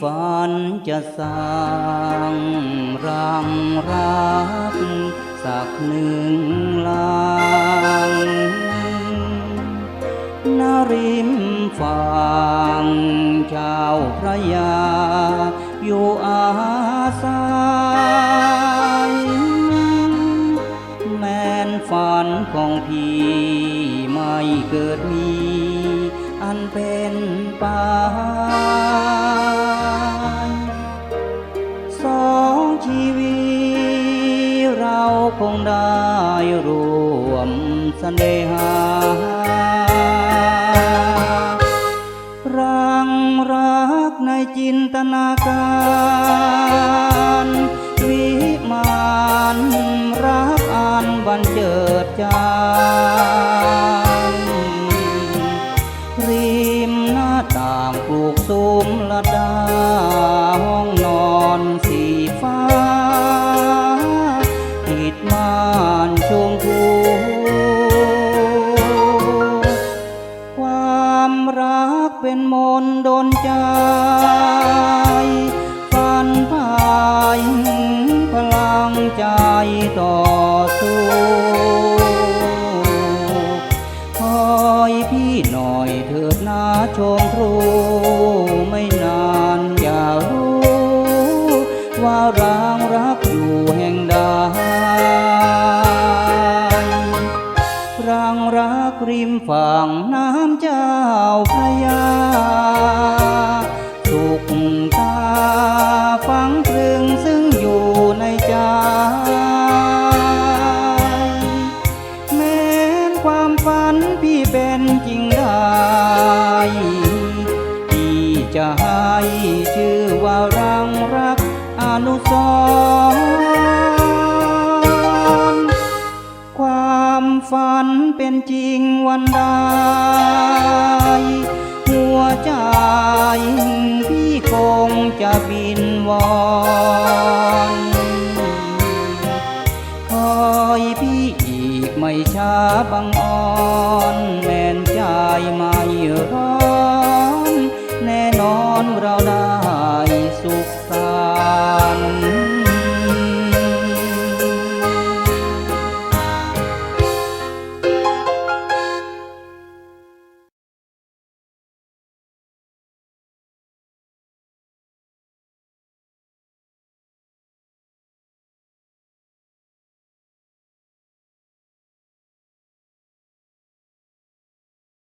ฝันจะสร้างรังรักสักหนึ่งลังนาริมฝั่งเจ้าพระยา อยู่อาศัยแม้นฝันของพี่ไม่เกิดมี อันเป็นไป งได้รวมเสน่หารังรักในจินตนาการวิมานรักอันบันเจิดจางริมหน้าต่างปลูกซุ้มละดาห้อง ดม่านชมพูความรักเป็นมนต์ดนใจฝันพายพลังใจต่อส ฝั่งน้ำเจ้าพระยา สุขตาฟังตรึงซึ่งอยู่ในใจ แม้นความฝันพี่เป็นจริงได้พี่จะให้ชื่อว่ารังรักอนุสร วันใดหัวใจพี่คงจะบินวอนคอยพี่อีกไม่ช้าบังอ่อนแม่นใจไม่รอ